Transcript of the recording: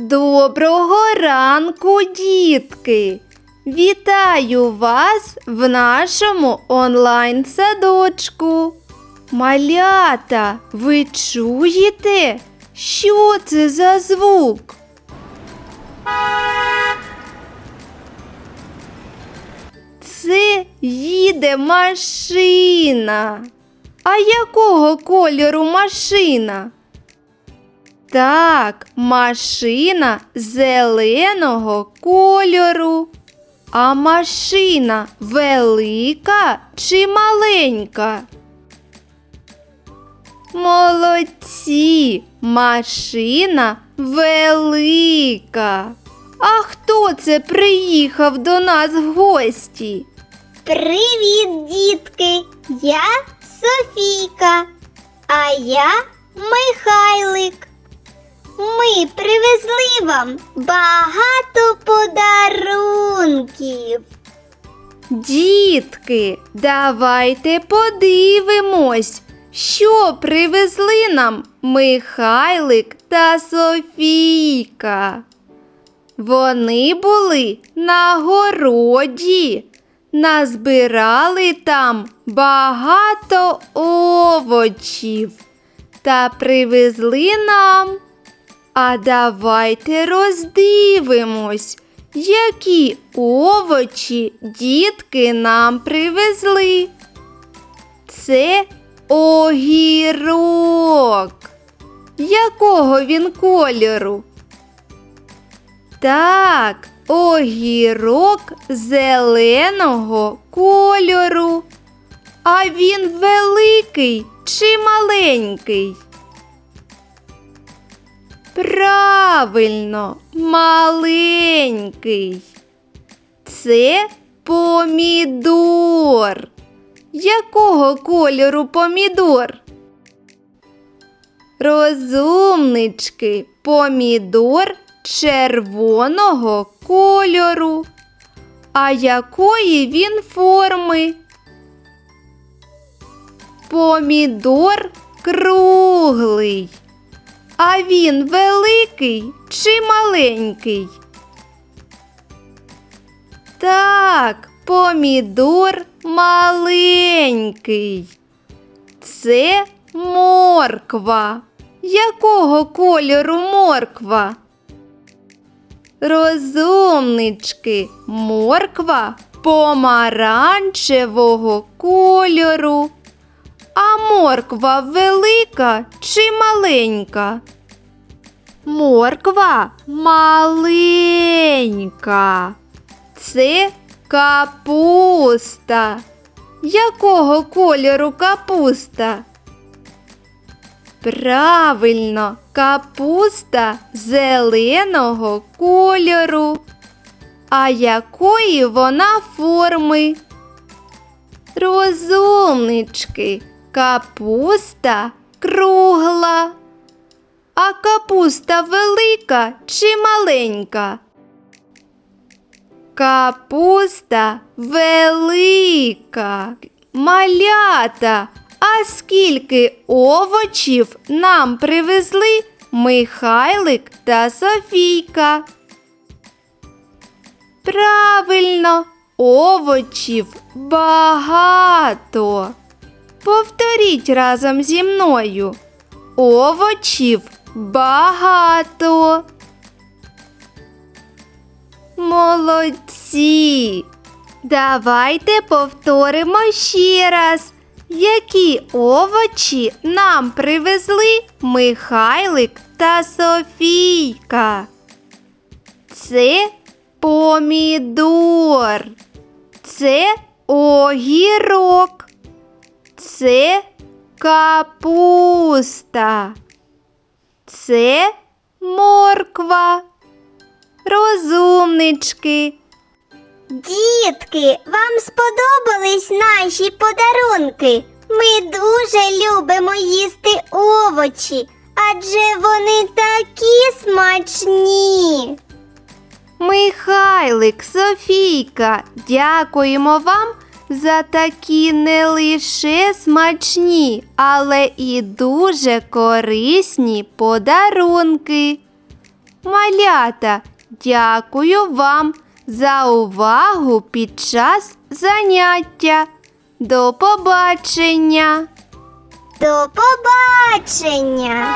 Доброго ранку, дітки! Вітаю вас в нашому онлайн-садочку. Малята, ви чуєте? Що це за звук? Це їде машина. А якого кольору машина? Так, машина зеленого кольору. А машина велика чи маленька? Молодці, машина велика. А хто це приїхав до нас в гості? Привіт, дітки! Я Софійка, а я Михайлик. Ми привезли вам багато подарунків. Дітки, давайте подивимось, що привезли нам Михайлик та Софійка. Вони були на городі, назбирали там багато овочів та привезли нам. А давайте роздивимось, які овочі дітки нам привезли. Це огірок. Якого він кольору? Так, огірок зеленого кольору. А він великий чи маленький? Правильно, маленький. Це помідор. Якого кольору помідор? Розумнички, помідор червоного кольору. А якої він форми? Помідор круглий. А він великий чи маленький? Так, помідор маленький. Це морква. Якого кольору морква? Розумнички, морква помаранчевого кольору. А морква велика чи маленька? Морква маленька. Це капуста. Якого кольору капуста? Правильно, капуста зеленого кольору. А якої вона форми? Розумнички, капуста кругла. А капуста велика чи маленька? Капуста велика. Малята. А скільки овочів нам привезли Михайлик та Софійка? Правильно, овочів багато. Повторіть разом зі мною. Овочів багато. Молодці. Давайте повторимо ще раз. Які овочі нам привезли Михайлик та Софійка? Це помідор, це огірок, це капуста, це морква. Розумнички. Дітки, вам сподобались наші подарунки? Ми дуже любимо їсти овочі, адже вони такі смачні. Михайлик, Софійка, дякуємо вам за такі не лише смачні, але і дуже корисні подарунки. Малята, дякую вам за увагу під час заняття. До побачення! До побачення!